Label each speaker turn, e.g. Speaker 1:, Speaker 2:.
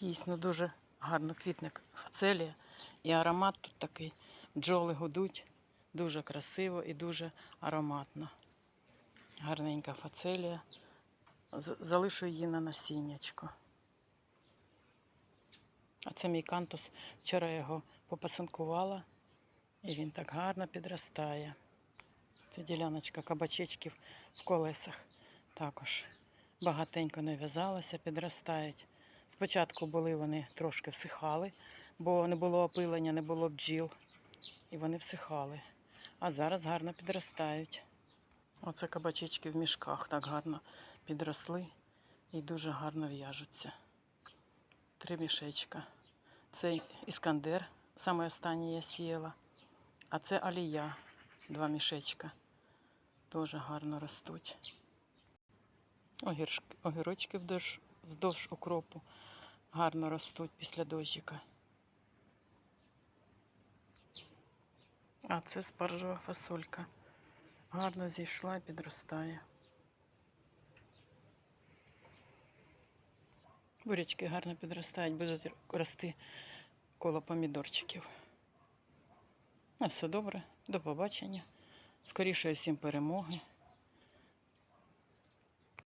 Speaker 1: Дійсно дуже гарно квітне фацелія. І аромат тут такий. Бджоли гудуть. Дуже красиво і дуже ароматно. Гарненька фацелія. Залишу її на насіннячко. А це мій кантус. Вчора я його попасанкувала, і він так гарно підростає. Це діляночка кабачечків в колесах. Також багатенько нав'язалося, підростають. Спочатку були вони трошки всихали, бо не було опилення, не було бджіл. І вони всихали. А зараз гарно підростають. Оце кабачечки в мішках так гарно підросли і дуже гарно в'яжуться. Три мішечка. Це іскандер, саме останнє я сіяла. А це алія, два мішечка. Дуже гарно ростуть. Огірочки вдовж, вздовж окропу гарно ростуть після дощика. А це спаржева фасолька. Гарно зійшла і підростає. Бурячки гарно підростають, будуть рости коло помідорчиків. На все добре, до побачення. Скорішої всім перемоги.